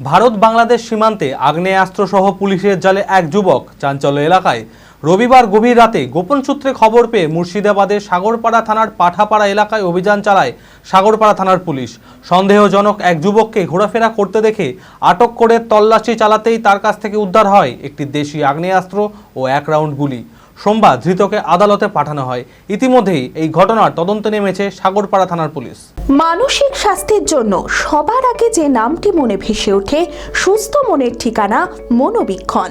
ভারত বাংলাদেশ সীমান্তে আগ্নেয়াস্ত্রসহ পুলিশের জালে এক যুবক চাঞ্চল্য এলাকায়। রবিবার গভীর রাতে গোপন সূত্রে খবর পেয়ে মুর্শিদাবাদের সাগরপাড়া থানার পাঠাপাড়া এলাকায় অভিযান চালায় সাগরপাড়া থানার পুলিশ। সন্দেহজনক এক যুবককে ঘোরাফেরা করতে দেখে আটক করে তল্লাশি চালাতেই তার কাছ থেকে উদ্ধার হয় একটি দেশি আগ্নেয়াস্ত্র ও এক রাউন্ড গুলি। সোমবার ধৃতকে আদালতে পাঠানো হয়। ইতিমধ্যেই এই ঘটনার তদন্তে নেমেছে সাগরপাড়া থানার পুলিশ। মানসিক স্বাস্থ্যের জন্য সবার আগে যে নামটি মনে ভেসে ওঠে, সুস্থ মনের ঠিকানা মনোবীক্ষণ।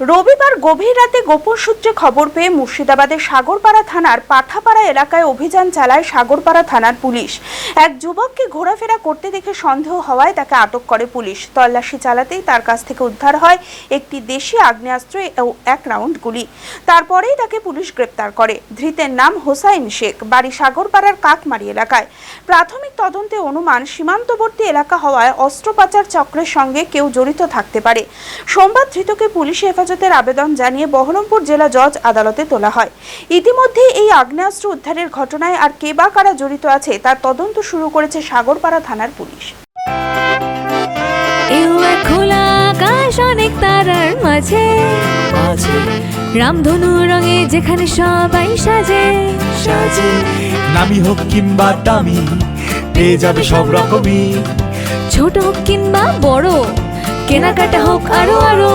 রবিবার গভীর রাতে গোপন সূত্রে খবর পেয়ে মুর্শিদাবাদের সাগরপাড়া থানার পাঠাপাড়া এলাকায় অভিযান চালায় সাগরপাড়া থানার পুলিশ। এক যুবককে ঘোরাফেরা করতে দেখে সন্দেহ হওয়ায় তাকে আটক করে পুলিশ। তল্লাশি চালাতেই তার কাছ থেকে উদ্ধার হয় একটি দেশি আগ্নেয়াস্ত্র ও এক রাউন্ড গুলি। তারপরেই তাকে পুলিশ গ্রেপ্তার করে। ধৃতের নাম হোসাইন শেখ, বাড়ি সাগরপাড়ার কাকমারি এলাকায়। প্রাথমিক তদন্তে অনুমান, সীমান্তবর্তী এলাকা হওয়ায় অস্ত্র পাচার চক্রের সঙ্গে কেউ জড়িত থাকতে পারে। সোমবার ধৃতকে পুলিশ হেফাজতের আবেদন জানিয়ে বহরমপুর জেলা জজ আদালতে তোলা হয়। ইতিমধ্যে এই আগ্নেয়াস্ত্র উদ্ধারের ঘটনায় আর কে বা কারা জড়িত আছে তার তদন্ত শুরু করেছে সাগরপাড়া থানার পুলিশ। খোলা আকাশ অনেক তারার মাঝে। রামধনু রঙে যেখানে সবাই সাজে। সাজে। নামি হোক কিংবা দামি পেয়ে যাবে সব রকমই। ছোট হোক কিংবা বড় কেনাকাটা হোক আরও আরও।